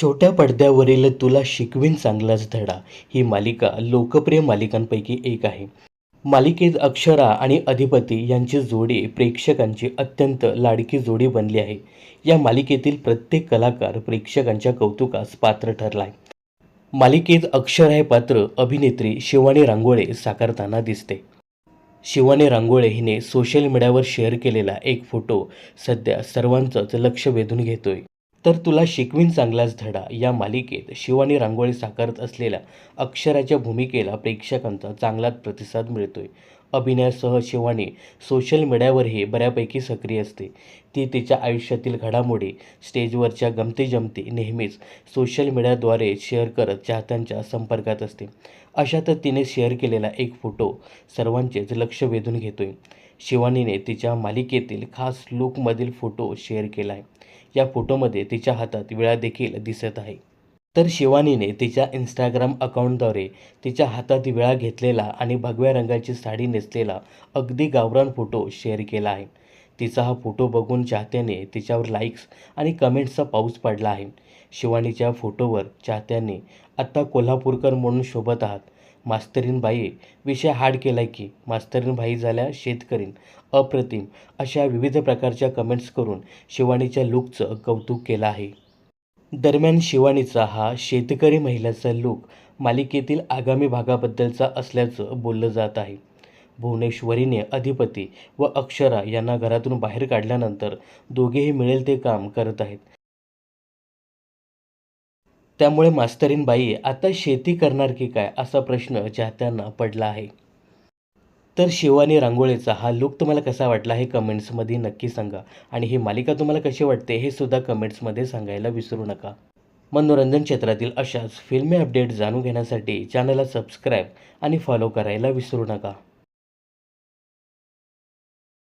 छोट्या पडद्यावरील तुला शिकवीन चांगलाच धडा. ही मालिका लोकप्रिय मालिकांपैकी एक आहे. मालिकेत अक्षरा आणि अधिपती यांची जोडी प्रेक्षकांची अत्यंत लाडकी जोडी बनली आहे. या मालिकेतील प्रत्येक कलाकार प्रेक्षकांच्या कौतुकास पात्र ठरला आहे मालिकेत अक्षरा हे पात्र अभिनेत्री शिवानी रांगोळे साकारताना दिसते. शिवानी रांगोळे हिने सोशल मीडियावर शेअर केलेला एक फोटो सध्या सर्वांचंच लक्ष वेधून घेतोय. तर तुला शिकवीन चांगलाच धडा. या मालिकेत शिवानी रांगोळी साकारत असलेल्या अक्षराच्या भूमिकेला प्रेक्षकांचा चांगलाच प्रतिसाद मिळतोय. अभिनयासह शिवानी सोशल मीडियावरही बऱ्यापैकी सक्रिय असते. ती तिच्या आयुष्यातील घडामोडी स्टेजवरच्या गमती जमती नेहमीच सोशल मीडियाद्वारे शेअर करत चाहत्यांच्या संपर्कात असते. अशातच तिने शेअर केलेला एक फोटो सर्वांचेच लक्ष वेधून घेतोय. शिवानीने तिच्या मालिकेतील खास लुकमधील फोटो शेअर केला आहे या फोटोमध्ये तिच्या हातात विळा देखील दिसत आहे. तर शिवानीने तिच्या इंस्टाग्राम अकाउंटद्वारे तिच्या हातात विळा घेतलेला आणि भगव्या रंगाची साडी नेसलेला अगदी गावरान फोटो शेअर केला आहे. तिचा हा फोटो बघून चाहत्याने तिच्यावर लाईक्स आणि कमेंट्सचा पाऊस पडला आहे. शिवानीच्या फोटोवर चाहत्याने आत्ता कोल्हापूरकर म्हणून शोभत आहात. मास्तरीनबाई विषय हाड केला की मास्तरीनबाई झाल्या शेतकरीन अप्रतिम अशा विविध प्रकारच्या कमेंट्स करून शिवानीच्या लुकचं कौतुक केलं आहे. दरम्यान शिवानीचा हा शेतकरी महिलाचा लूक मालिकेतील आगामी भागाबद्दलचा असल्याचं बोललं जात आहे. भुवनेश्वरीने अधिपती व अक्षरा यांना घरातून बाहेर काढल्यानंतर दोघेही मिळेल ते काम करत आहेत. त्यामुळे मास्तरीन बाई आता शेती करणार की काय असा प्रश्न चाहत्यांना पडला आहे. तर शिवानी रांगोळीचा हा लुक तुम्हाला कसा वाटला हे कमेंट्समध्ये नक्की सांगा. आणि ही मालिका तुम्हाला कशी वाटते हे सुद्धा कमेंट्समध्ये सांगायला विसरू नका. मनोरंजन क्षेत्रातील अशाच फिल्मी अपडेट जाणून घेण्यासाठी चॅनलला सबस्क्राईब आणि फॉलो करायला विसरू नका.